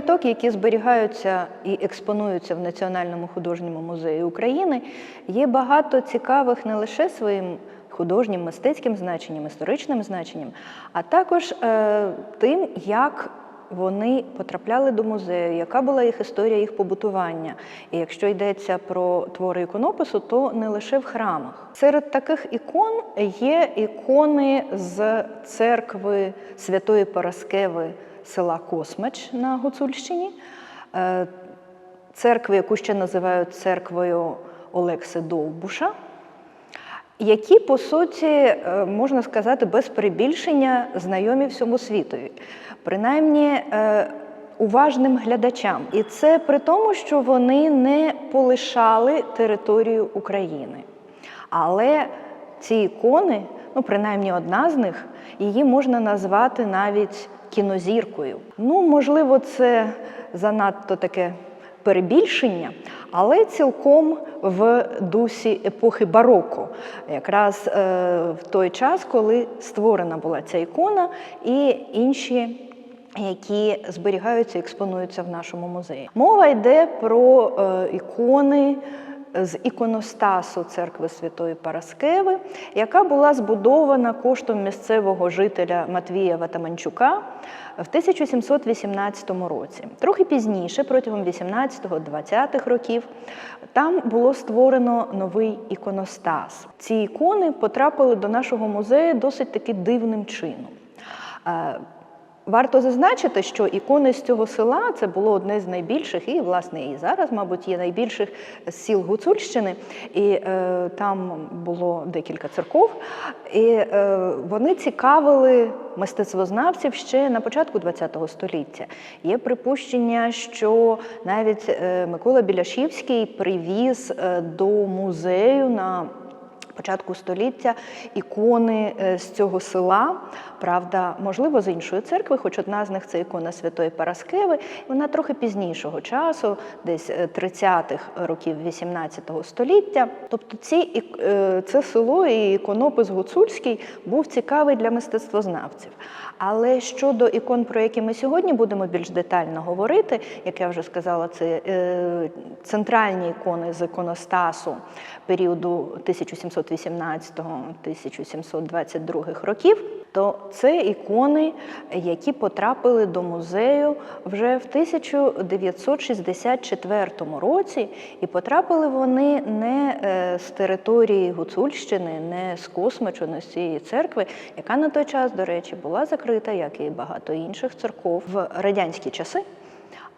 пам'яток, які зберігаються і експонуються в Національному художньому музеї України, є багато цікавих не лише своїм художнім, мистецьким значенням, історичним значенням, а також е, тим, як вони потрапляли до музею, яка була їх історія їх побутування. І якщо йдеться про твори іконопису, то не лише в храмах. Серед таких ікон є ікони з церкви Святої Параскеви села Космач на Гуцульщині, е, церкви, яку ще називають церквою Олекси Довбуша які по суті е, можна сказати без перебільшення знайомі всьому світові, принаймні е, уважним глядачам. І це при тому, що вони не полишали територію України. Але ці ікони, ну принаймні одна з них, її можна назвати навіть кінозіркою. Ну, можливо, це занадто таке перебільшення, але цілком в дусі епохи бароко, якраз е, в той час, коли створена була ця ікона, і інші. Які зберігаються і експонуються в нашому музеї. Мова йде про е, ікони з іконостасу церкви Святої Параскеви, яка була збудована коштом місцевого жителя Матвія Ватаманчука в 1718 році. Трохи пізніше, протягом 18-20-х років, там було створено новий іконостас. Ці ікони потрапили до нашого музею досить таки дивним чином. Варто зазначити, що ікони з цього села це було одне з найбільших, і власне і зараз, мабуть, є найбільших сіл Гуцульщини, і е, там було декілька церков, і е, вони цікавили мистецтвознавців ще на початку ХХ століття. Є припущення, що навіть е, Микола Біляшівський привіз е, до музею на початку століття ікони е, з цього села, правда, можливо, з іншої церкви, хоч одна з них це ікона Святої Параскеви. Вона трохи пізнішого часу, десь 30-х років 18 століття. Тобто ці, е, це село і іконопис Гуцульський був цікавий для мистецтвознавців. Але щодо ікон, про які ми сьогодні будемо більш детально говорити, як я вже сказала, це е, центральні ікони з іконостасу періоду 1718-1722 років, то це ікони, які потрапили до музею вже в 1964 році, і потрапили вони не е, з території Гуцульщини, не з Космичу, з цієї церкви, яка на той час, до речі, була закрита, як і багато інших церков в радянські часи.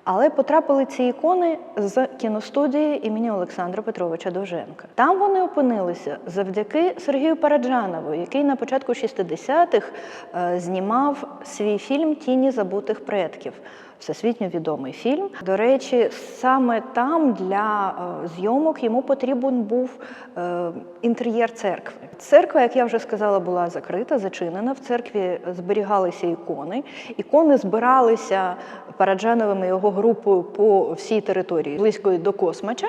Але потрапили ці ікони з кіностудії імені Олександра Петровича Довженка. Там вони опинилися завдяки Сергію Параджанову, який на початку 60-х е, знімав свій фільм Тіні забутих предків. Всесвітньо відомий фільм. До речі, саме там для е, зйомок йому потрібен був е, інтер'єр церкви. Церква, як я вже сказала, була закрита, зачинена. В церкві зберігалися ікони. Ікони збиралися Параджановим і його групою по всій території близької до Космача.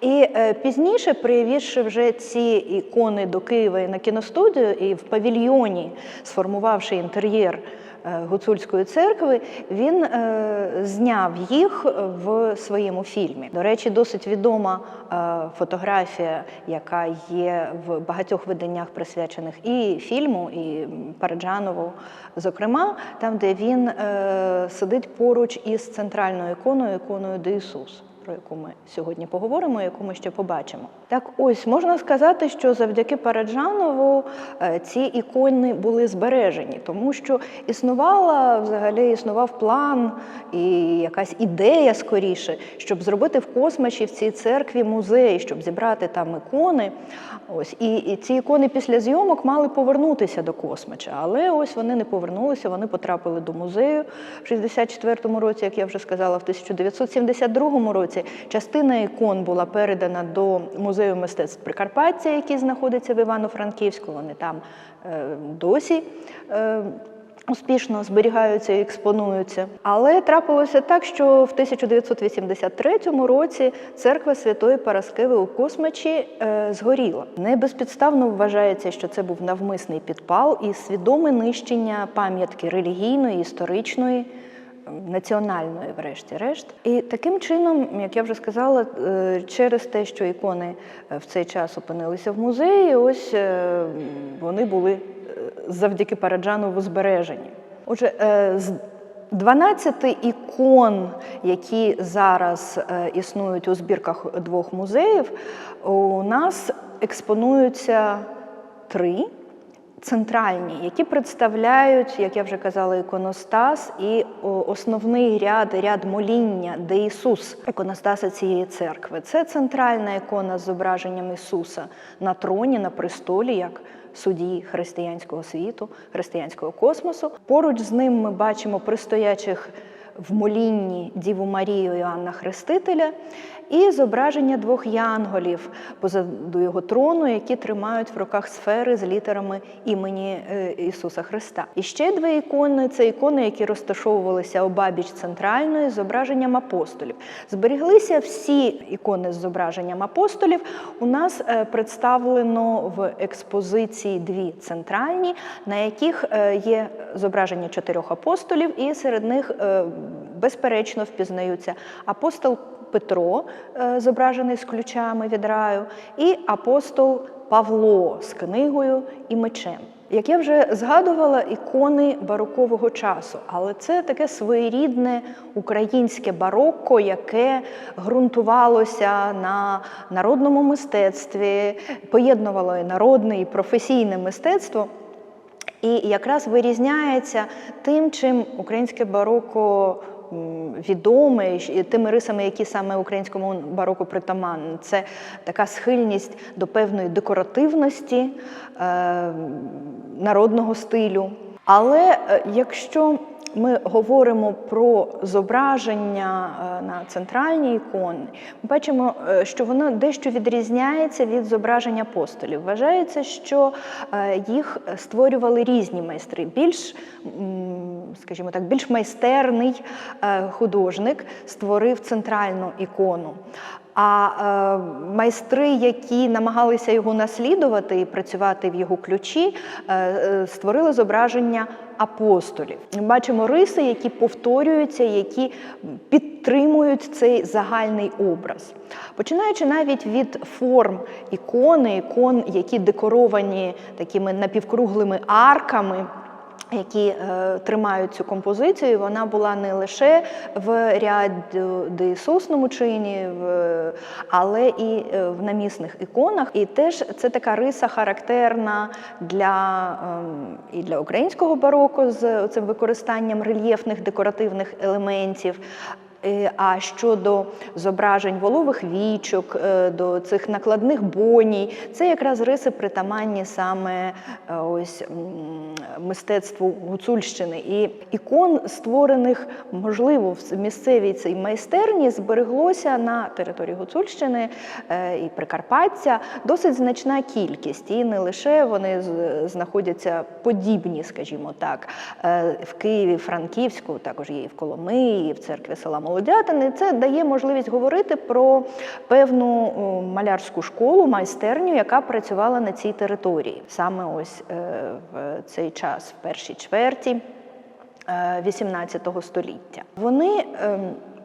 І е, пізніше, привівши вже ці ікони до Києва і на кіностудію, і в павільйоні, сформувавши інтер'єр гуцульської церкви, він е, зняв їх в своєму фільмі. До речі, досить відома фотографія, яка є в багатьох виданнях, присвячених і фільму, і Параджанову, зокрема, там, де він сидить поруч із центральною іконою, іконою Де Ісус про яку ми сьогодні поговоримо, яку ми ще побачимо. Так, ось можна сказати, що завдяки Параджанову е, ці ікони були збережені, тому що існувала взагалі існував план і якась ідея скоріше, щоб зробити в космачі в цій церкві музей, щоб зібрати там ікони. Ось і, і ці ікони після зйомок мали повернутися до космача, але ось вони не повернулися. Вони потрапили до музею в 64-му році, як я вже сказала, в 1972 році році частина ікон була передана до музею мистецтв Прикарпаття, який знаходиться в Івано-Франківську. Вони там е, досі. Е, Успішно зберігаються і експонуються. Але трапилося так, що в 1983 році церква Святої Параскеви у Космачі е, згоріла. Не безпідставно вважається, що це був навмисний підпал і свідоме нищення пам'ятки релігійної, історичної національної, врешті-решт. І таким чином, як я вже сказала, е, через те, що ікони е, в цей час опинилися в музеї, ось е, вони були завдяки Параджанову збережені. Отже, з 12 ікон, які зараз існують у збірках двох музеїв, у нас експонуються три центральні, які представляють, як я вже казала, іконостас і основний ряд, ряд моління, де Ісус, іконостаса цієї церкви. Це центральна ікона з зображенням Ісуса на троні, на престолі, як судді християнського світу, християнського космосу. Поруч з ним ми бачимо пристоячих в молінні Діву Марію Іоанна Хрестителя і зображення двох янголів позаду його трону, які тримають в руках сфери з літерами імені е, Ісуса Христа. І ще дві ікони це ікони, які розташовувалися обабіч центральної з зображенням апостолів. Зберіглися всі ікони з зображенням апостолів. У нас е, представлено в експозиції дві центральні, на яких е, є зображення чотирьох апостолів, і серед них безперечно впізнаються апостол Петро, е, зображений з ключами від раю, і апостол Павло з книгою і мечем. Як я вже згадувала, ікони барокового часу, але це таке своєрідне українське барокко, яке ґрунтувалося на народному мистецтві, поєднувало і народне, і професійне мистецтво. І якраз вирізняється тим, чим українське бароко відоме, і тими рисами, які саме українському бароку притаманні. Це така схильність до певної декоративності е, народного стилю. Але е, якщо ми говоримо про зображення е, на центральній іконі, ми бачимо, е, що воно дещо відрізняється від зображень апостолів. Вважається, що е, їх створювали різні майстри. Більш, скажімо так, більш майстерний художник створив центральну ікону. А е, майстри, які намагалися його наслідувати і працювати в його ключі, е, е, створили зображення апостолів. Ми бачимо риси, які повторюються, які підтримують цей загальний образ. Починаючи навіть від форм ікони, ікон, які декоровані такими напівкруглими арками які е, тримають цю композицію, вона була не лише в ряді Ісусному чині, в, але і е, в намісних іконах. І теж це така риса характерна для, е, і для українського бароко з цим використанням рельєфних декоративних елементів. Е, А щодо зображень волових вічок, е, до цих накладних боній, це якраз риси притаманні саме е, ось мистецтву гуцульщини. І ікон, створених, можливо, в місцевій цій майстерні, збереглося на території Гуцульщини і Прикарпаття досить значна кількість. І не лише вони знаходяться подібні, скажімо так, в Києві, Франківську, також є і в Коломиї, і в церкві села Молодятини. Це дає можливість говорити про певну малярську школу, майстерню, яка працювала на цій території саме ось е, в цей час, в першій чверті. е, 18 століття. Вони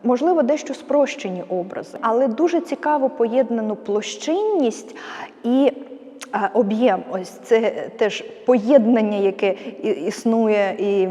можливо дещо спрощені образи, але дуже цікаво поєднану площинність і. е, Об'єм, ось це теж поєднання, яке існує і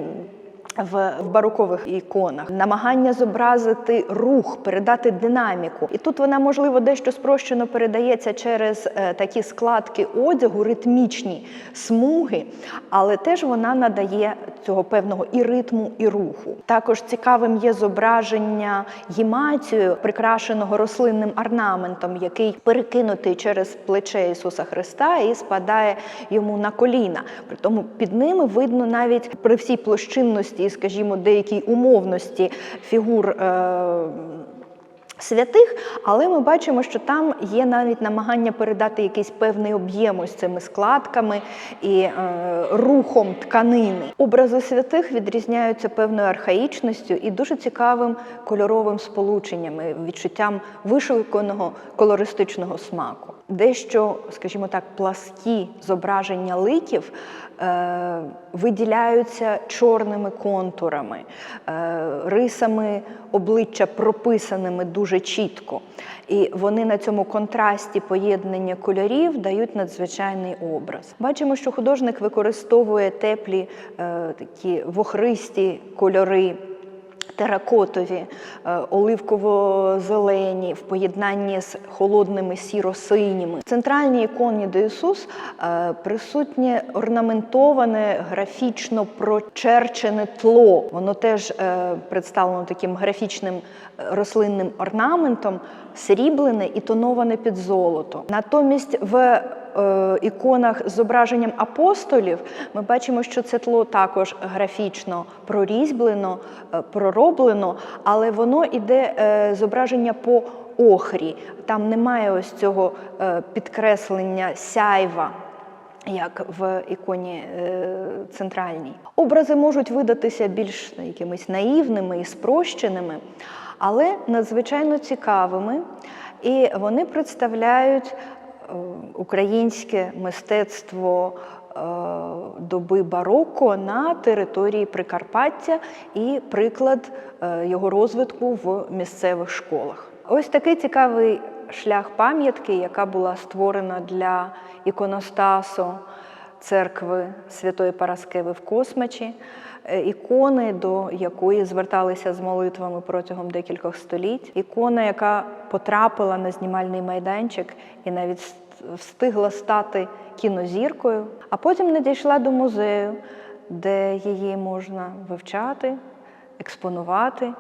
в, барокових іконах, намагання зобразити рух, передати динаміку. І тут вона, можливо, дещо спрощено передається через е, такі складки одягу, ритмічні смуги, але теж вона надає цього певного і ритму, і руху. Також цікавим є зображення гімацією, прикрашеного рослинним орнаментом, який перекинутий через плече Ісуса Христа і спадає йому на коліна. При тому під ними видно навіть при всій площинності, і, скажімо, деякій умовності фігур. Е- Святих, але ми бачимо, що там є навіть намагання передати якийсь певний об'єм ось цими складками і е, рухом тканини. Образи святих відрізняються певною архаїчністю і дуже цікавим кольоровим сполученням, відчуттям вишуканого колористичного смаку. Дещо, скажімо так, пласкі зображення ликів е, виділяються чорними контурами, е, рисами обличчя прописаними дуже чітко. І вони на цьому контрасті поєднання кольорів дають надзвичайний образ. Бачимо, що художник використовує теплі е, такі вохристі кольори теракотові, е, оливково-зелені в поєднанні з холодними сіро-синіми. В центральній іконі де Ісус е, присутнє орнаментоване, графічно прочерчене тло. Воно теж е, представлено таким графічним рослинним орнаментом, сріблене і тоноване під золото. Натомість в іконах з зображенням апостолів ми бачимо, що це тло також графічно прорізьблено, е, пророблено, але воно іде е, зображення по охрі. Там немає ось цього е, підкреслення сяйва. Як в іконі е, центральній. Образи можуть видатися більш якимись наївними і спрощеними, але надзвичайно цікавими, і вони представляють е, українське мистецтво е, доби бароко на території Прикарпаття і приклад е, його розвитку в місцевих школах. Ось такий цікавий шлях пам'ятки, яка була створена для іконостасу церкви Святої Параскеви в Космачі, е, ікони, до якої зверталися з молитвами протягом декількох століть, ікона, яка потрапила на знімальний майданчик і навіть встигла стати кінозіркою, а потім надійшла до музею, де її можна вивчати, експонувати,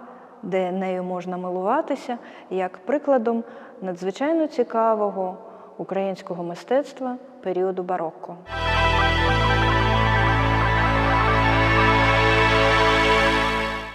де нею можна милуватися, як прикладом надзвичайно цікавого українського мистецтва періоду барокко.